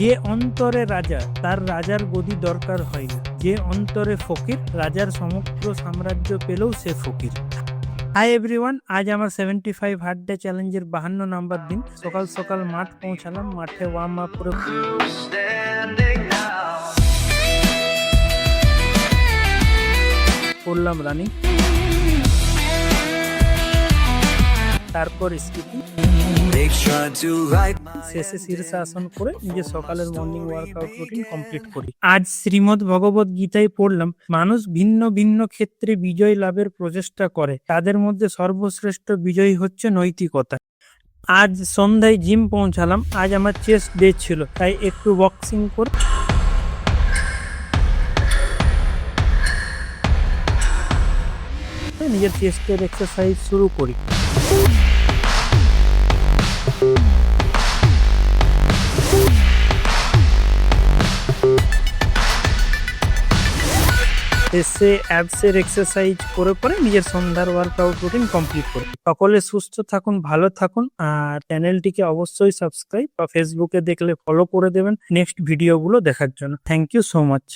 যে অন্তরে রাজা, তার রাজার গদি দরকার হয় না। যে অন্তরে ফকির, রাজার সমগ্র সাম্রাজ্য পেলেও সে ফকির। হাই এভরিওয়ান আজ আমার সেভেন্টি ফাইভ হার্ড ডে চ্যালেঞ্জের বাহান্ন নাম্বার দিন। সকাল সকাল মাঠ পৌঁছালাম, মাঠে ওয়ার্ম আপ করে করলাম রানিং। তারপর স্কিপিং। শেষে শীর্ষাসন করে নিজের সকালের মর্নিং ওয়ার্কআউট রুটিন কমপ্লিট করি। আজ শ্রীমদ ভগবত গীতায় পড়লাম, মানুষ ভিন্ন ভিন্ন ক্ষেত্রে বিজয় লাভের প্রচেষ্টা করে, তাদের মধ্যে সর্বশ্রেষ্ঠ বিজয়ী হচ্ছে নৈতিকতা। আজ সন্ধ্যায় জিম পৌঁছালাম, আজ আমার চেস্ট ডে ছিল, তাই একটু বক্সিং করে নিজের চেস্টের এক্সারসাইজ শুরু করি। এসে অ্যাবসের এক্সারসাইজ করে পরে নিজের সন্ধ্যার ওয়ার্কআউট রুটিন কমপ্লিট করি সকলে সুস্থ থাকুন, ভালো থাকুন, আর চ্যানেলটিকে অবশ্যই সাবস্ক্রাইব বা ফেসবুকে দেখলে ফলো করে দেবেন নেক্সট ভিডিওগুলো দেখার জন্য। Thank you so much